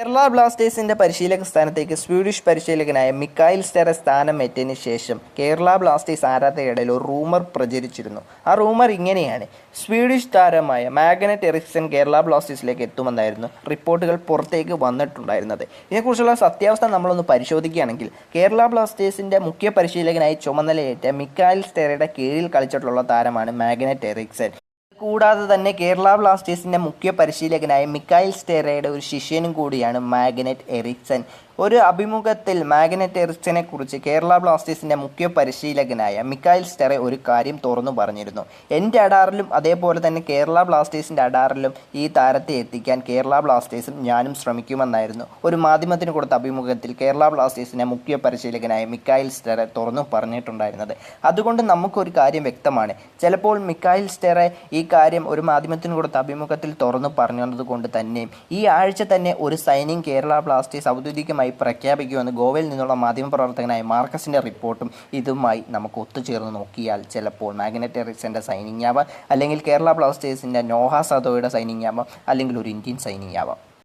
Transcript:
കേരള ബ്ലാസ്റ്റേഴ്സിന്റെ പരിശീലക സ്ഥാനത്തേക്ക് സ്വീഡിഷ് പരിശീലകനായ മിക്കായിൽ സ്റ്റെറെ സ്ഥാനമേറ്റതിന് ശേഷം കേരള ബ്ലാസ്റ്റേഴ്സ് ആരാധകരുടെ ഒരു റൂമർ പ്രചരിച്ചിരുന്നു. ആ റൂമർ ഇങ്ങനെയാണ്. സ്വീഡിഷ് താരമായ മാഗ്നറ്റ് എറിക്സൺ കേരള ബ്ലാസ്റ്റേഴ്സിലേക്ക് എത്തുമെന്നായിരുന്നു റിപ്പോർട്ടുകൾ പുറത്തേക്ക് വന്നിട്ടുണ്ടായിരുന്നത്. ഇതിനെക്കുറിച്ചുള്ള സത്യാവസ്ഥ നമ്മളൊന്ന് പരിശോധിക്കുകയാണെങ്കിൽ കേരള ബ്ലാസ്റ്റേഴ്സിന്റെ മുഖ്യ പരിശീലകനായി ചുമതലയേറ്റ മിക്കായിൽ സ്റ്റെറയുടെ കീഴിൽ കളിച്ചിട്ടുള്ള താരമാണ് മാഗ്നറ്റ് എറിക്സൺ. കൂടാതെ തന്നെ കേരള ബ്ലാസ്റ്റേഴ്സിന്റെ മുഖ്യ പരിശീലകനായ മിക്കായിൽ സ്റ്റെറയുടെ ഒരു ശിഷ്യനും കൂടിയാണ് മാഗ്നറ്റ് എറിക്സൺ. ഒരു അഭിമുഖത്തിൽ മാഗ്നറ്റ് കുറിച്ച് കേരള ബ്ലാസ്റ്റേഴ്സിന്റെ മുഖ്യ പരിശീലകനായ മിക്കായിൽ സ്റ്റെറെ ഒരു കാര്യം തുറന്നു പറഞ്ഞിരുന്നു. എന്റെ അഡാറിലും അതേപോലെ തന്നെ കേരള ബ്ലാസ്റ്റേഴ്സിന്റെ അഡാറിലും ഈ താരത്തെ എത്തിക്കാൻ കേരള ബ്ലാസ്റ്റേഴ്സും ഞാനും ശ്രമിക്കുമെന്നായിരുന്നു. ഒരു മാധ്യമത്തിന് കൊടുത്ത അഭിമുഖത്തിൽ കേരള ബ്ലാസ്റ്റേഴ്സിന്റെ മുഖ്യ പരിശീലകനായ മിക്കായിൽ സ്റ്റെറെ തുറന്നു പറഞ്ഞിട്ടുണ്ടായിരുന്നത്. അതുകൊണ്ട് നമുക്കൊരു കാര്യം വ്യക്തമാണ്. ചിലപ്പോൾ മിക്കായിൽ സ്റ്റെറെ ഈ കാര്യം ഒരു മാധ്യമത്തിന് കൊടുത്ത അഭിമുഖത്തിൽ തുറന്നു പറഞ്ഞത് കൊണ്ട് തന്നെയും ഈ ആഴ്ച തന്നെ ഒരു സൈനിങ് കേരള ബ്ലാസ്റ്റേഴ്സ് ഔദ്യോഗികമായി പ്രഖ്യാപിക്കുമെന്ന് ഗോവയിൽ നിന്നുള്ള മാധ്യമപ്രവർത്തകനായ മാർക്കസിന്റെ റിപ്പോർട്ടും ഇതുമായി നമുക്ക് ഒത്തുചേർന്ന് നോക്കിയാൽ ചിലപ്പോൾ മാഗ്നറ്റെറിക്സിന്റെ സൈനിങ് ആവാം അല്ലെങ്കിൽ കേരള ബ്ലാസ്റ്റേഴ്സിന്റെ നോഹ സദോയുടെ സൈനിങ് ആവാം അല്ലെങ്കിൽ ഒരു ഇന്ത്യൻ സൈനിങ് ആവാം.